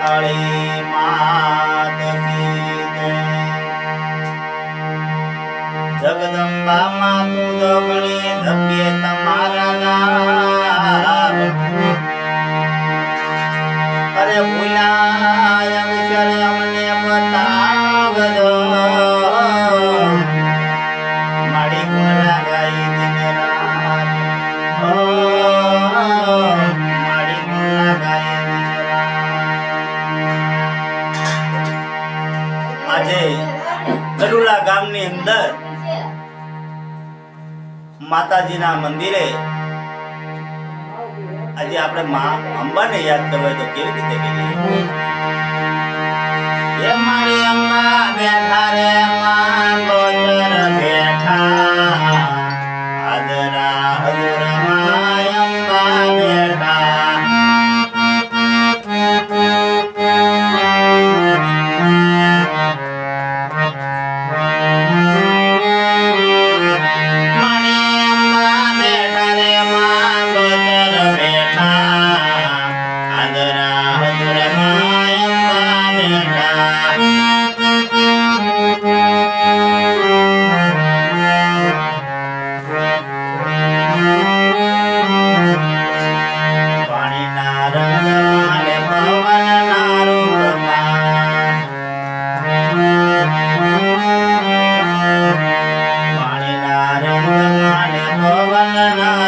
કાળી માત જગદંબા માં તું દગણી ધપીએ તમારા નામ. અરે ભૂલા આજે ગરુલા ગામની અંદર માતાજીના મંદિરે આજે આપણે મા અંબાને યાદ કરવા તો કેવી રીતે કરીએ Sarah.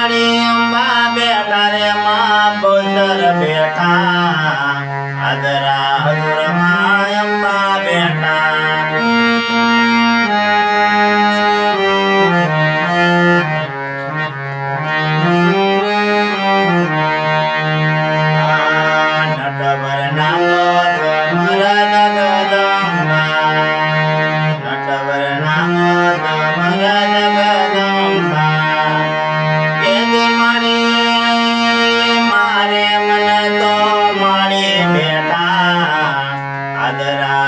મારી અંબા બેઠા રે મા બેઠા.